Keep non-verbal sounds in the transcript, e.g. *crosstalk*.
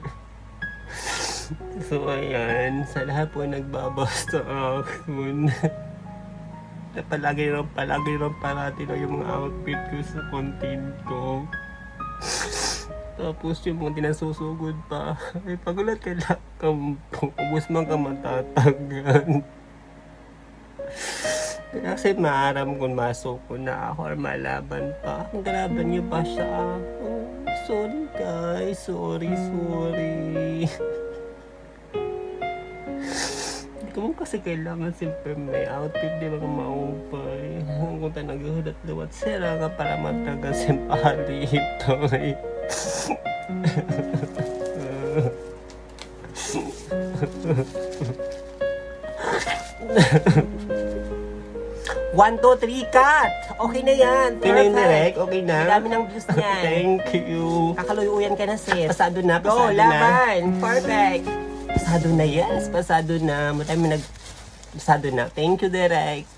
*laughs* so, ayan. Sa lahat po nagbabasta *laughs* akin. na palagi rin, palagi rin parati lang yung mga outfit ko sa content ko. *laughs* Tapos yung mga dinasusugod pa. Ay, pagulat ka lang. Ubus man ka matatagan. Kasi maaram kung masok ko na ako or malaban pa. Ang galaban niyo pa siya. Oh, Sorry guys, sorry, sorry. Hindi mo kasi kailangan siyempre may outfit, di ba kung maupay. Kung kung tayo naghulat luwat sila ah, ka para matagal simpati ito. Ha eh. *laughs* 1, 2, 3, cut! Okay na yan. Pinay-direct? Okay na? Ang dami ng views niyan. *laughs* Thank you. Kakaluyuyan ka na, sis. Pasado na, pasado Go, na. laban. Mm. Perfect. Pasado na, yes. Pasado na. Matay mo nag... Pasado na. Thank you, Direk.